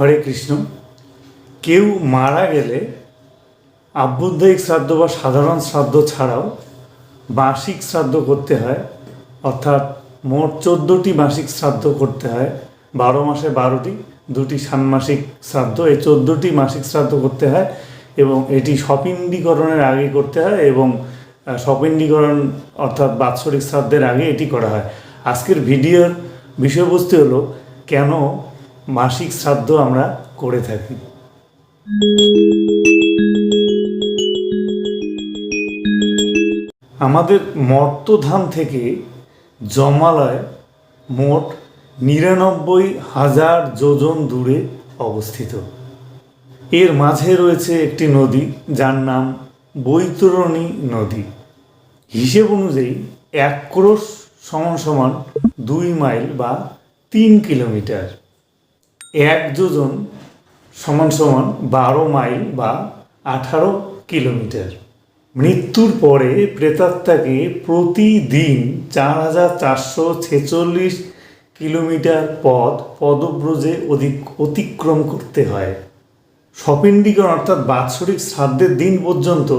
হরে কৃষ্ণ, কেউ মারা গেলে আভ্যন্তরিক শ্রাদ্ধ বা সাধারণ শ্রাদ্ধ ছাড়াও মাসিক শ্রাদ্ধ করতে হয়, অর্থাৎ মোট চোদ্দোটি মাসিক শ্রাদ্ধ করতে হয়, বারো মাসে বারোটি, দুটি ষান্মাসিক শ্রাদ্ধ, এই চোদ্দোটি মাসিক শ্রাদ্ধ করতে হয় এবং এটি সপিণ্ডীকরণের আগে করতে হয় এবং সপিণ্ডীকরণ অর্থাৎ বাৎসরিক শ্রাদ্ধের আগে এটি করা হয়। আজকের ভিডিওর বিষয়বস্তু হলো, কেন মাসিক শ্রাদ্ধ আমরা করে থাকি। আমাদের মর্তধাম থেকে জমালয় মোট নিরানব্বই হাজার যোজন দূরে অবস্থিত। এর মাঝে রয়েছে একটি নদী, যার নাম বৈতরণী নদী। হিসেব অনুযায়ী এক ক্রোশ সমান সমান দুই মাইল বা তিন কিলোমিটার। এক যোজন সমান সমান বারো মাইল বা আঠারো কিলোমিটার। মৃত্যুর পরে প্রেতাত্মাকে প্রতিদিন চার হাজার চারশো ছেচল্লিশ কিলোমিটার পথ পদব্রজে অধিক অতিক্রম করতে হয়। সপিণ্ডিকরণ অর্থাৎ বাৎসরিক শ্রাদ্ধের দিন পর্যন্ত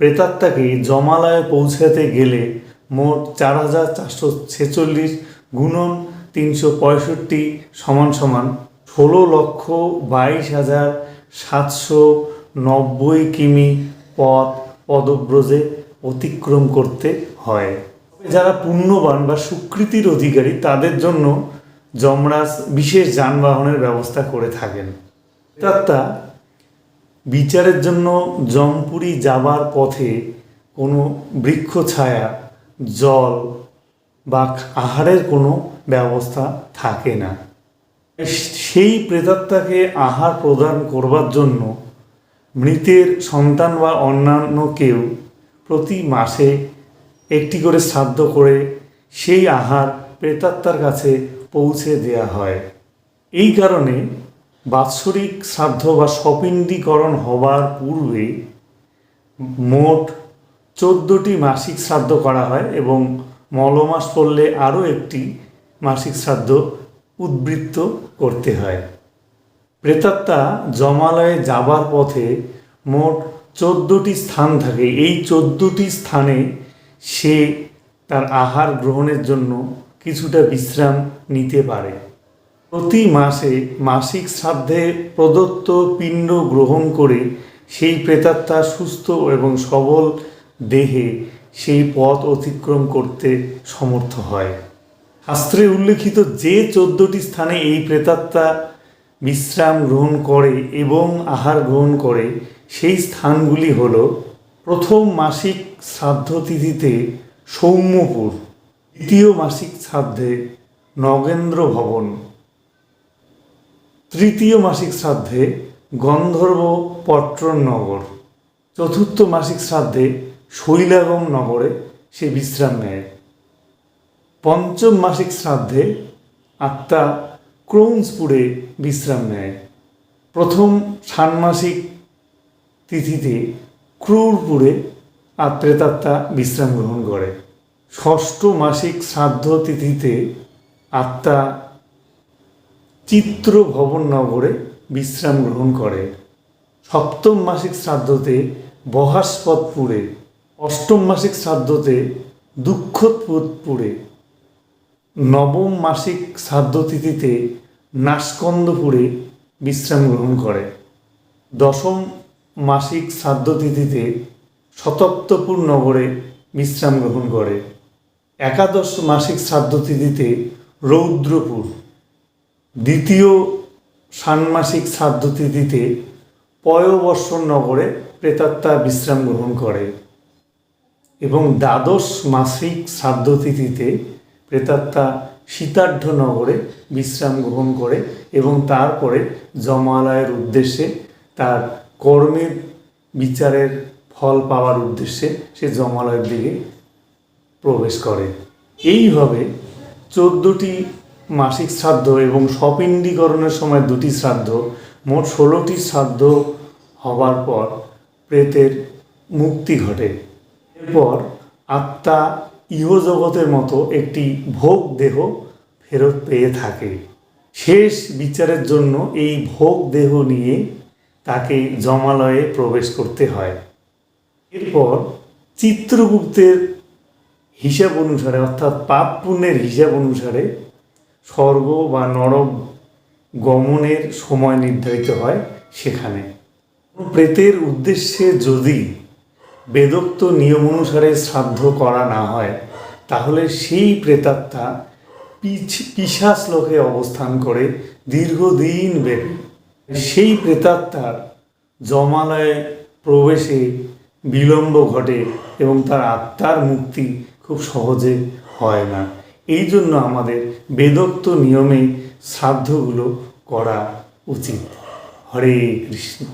প্রেতাত্মাকে জমালয়ে পৌঁছাতে গেলে মোট চার হাজার চারশো ছেচল্লিশ গুণন তিনশো পঁয়ষট্টি সমান সমান ষোলো লক্ষ বাইশ হাজার সাতশো নব্বই কিমি পথ পদব্রজে অতিক্রম করতে হয়। যারা পুণ্যবান বা সুকৃতির অধিকারী, তাদের জন্য যমরাজ বিশেষ যানবাহনের ব্যবস্থা করে থাকেন। প্রেতাত্মা বিচারের জন্য জমপুরি যাবার পথে কোনো বৃক্ষ ছায়া, জল বা আহারের কোনো ব্যবস্থা থাকে না। সেই প্রেতাত্মাকে আহার প্রদান করবার জন্য মৃতের সন্তান বা অন্যান্য কেউ প্রতি মাসে একটি করে শ্রাদ্ধ করে সেই আহার প্রেতাত্মার কাছে পৌঁছে দেয়া হয়। এই কারণে বাৎসরিক শ্রাদ্ধ বা সপিণ্ডীকরণ হবার পূর্বে মোট চোদ্দোটি মাসিক শ্রাদ্ধ করা হয় এবং মলমাস পড়লে আরও একটি মাসিক শ্রাদ্ধ উদ্বৃত্ত করতে হয়। প্রেতাত্মা জমালয়ে যাবার পথে মোট চোদ্দোটি স্থান থাকে। এই চোদ্দোটি স্থানে সে তার আহার গ্রহণের জন্য কিছুটা বিশ্রাম নিতে পারে। প্রতি মাসে মাসিক শ্রাদ্ধে প্রদত্ত পিণ্ড গ্রহণ করে সেই প্রেতাত্মা সুস্থ এবং সবল দেহে সেই পথ অতিক্রম করতে সমর্থ হয়। শাস্ত্রে উল্লেখিত যে চোদ্দটি স্থানে এই প্রেতাত্মা বিশ্রাম গ্রহণ করে এবং আহার গ্রহণ করে, সেই স্থানগুলি হল প্রথম মাসিক শ্রাদ্ধ তিথিতে সৌম্যপুর, দ্বিতীয় মাসিক শ্রাদ্ধে নগেন্দ্র ভবন, তৃতীয় মাসিক শ্রাদ্ধে গন্ধর্ব পট্টন নগর, চতুর্থ মাসিক শ্রাদ্ধে শৈলাগম নগরে সে বিশ্রাম নেয়। পঞ্চম মাসিক শ্রাদ্ধে আত্মা ক্রৌন্সপুরে বিশ্রাম নেয়। প্রথম ষান্মাসিক তিথিতে ক্রুরপুরে আত্মেতাত্মা বিশ্রাম গ্রহণ করে। ষষ্ঠ মাসিক শ্রাদ্ধ তিথিতে আত্মা চিত্র ভবন নগরে বিশ্রাম গ্রহণ করে। সপ্তম মাসিক শ্রাদ্ধতে বহাস্পদপুরে অষ্টম মাসিক শ্রাদ্ধতে দুঃখপুরে নবম মাসিক শ্রাদ্ধ তিথিতে নাসকন্দপুরে বিশ্রাম গ্রহণ করে। দশম মাসিক শ্রাদ্ধ তিথিতে শতপ্তপুর নগরে বিশ্রাম গ্রহণ করে। একাদশ মাসিক শ্রাদ্ধ তিথিতে রৌদ্রপুর। দ্বিতীয় ষান্মাসিক শ্রাদ্ধ তিথিতে পয়বর্ষণ নগরে প্রেতাত্মা বিশ্রাম গ্রহণ করে। এবং দ্বাদশ মাসিক শ্রাদ্ধ তিথিতে প্রেতাত্মা সীতাঢ্য নগরে বিশ্রাম গ্রহণ করে এবং তারপরে জমালয়ের উদ্দেশ্যে তার কর্মের বিচারের ফল পাওয়ার উদ্দেশ্যে সে জমালয়ের দিকে প্রবেশ করে। এইভাবে চোদ্দোটি মাসিক শ্রাদ্ধ এবং স্বপিণ্ডীকরণের সময় দুটি শ্রাদ্ধ, মোট ষোলোটি শ্রাদ্ধ হবার পর প্রেতের মুক্তি ঘটে। এরপর আত্মা ইহজগতের মতো একটি ভোগ দেহ ফেরত পেয়ে থাকে। শেষ বিচারের জন্য এই ভোগ দেহ নিয়ে তাকে জমালয়ে প্রবেশ করতে হয়। এরপর চিত্রগুপ্তের হিসাব অনুসারে, অর্থাৎ পাপ পুণ্যের হিসাব অনুসারে স্বর্গ বা নরক গমনের সময় নির্ধারিত হয় সেখানে। প্রেতের উদ্দেশ্যে যদি বেদোক্ত নিয়ম অনুসারে শ্রাদ্ধ করা না হয়, তাহলে সেই প্রেতাত্মা পিছ, পিশাচ লোকে অবস্থান করে দীর্ঘদিন ব্যাপী সেই প্রেতাত্মার জমালয়ে প্রবেশে বিলম্ব ঘটে এবং তার আত্মার মুক্তি খুব সহজে হয় না। এই জন্য আমাদের বেদোক্ত নিয়মে শ্রাদ্ধগুলো করা উচিত। হরে কৃষ্ণ।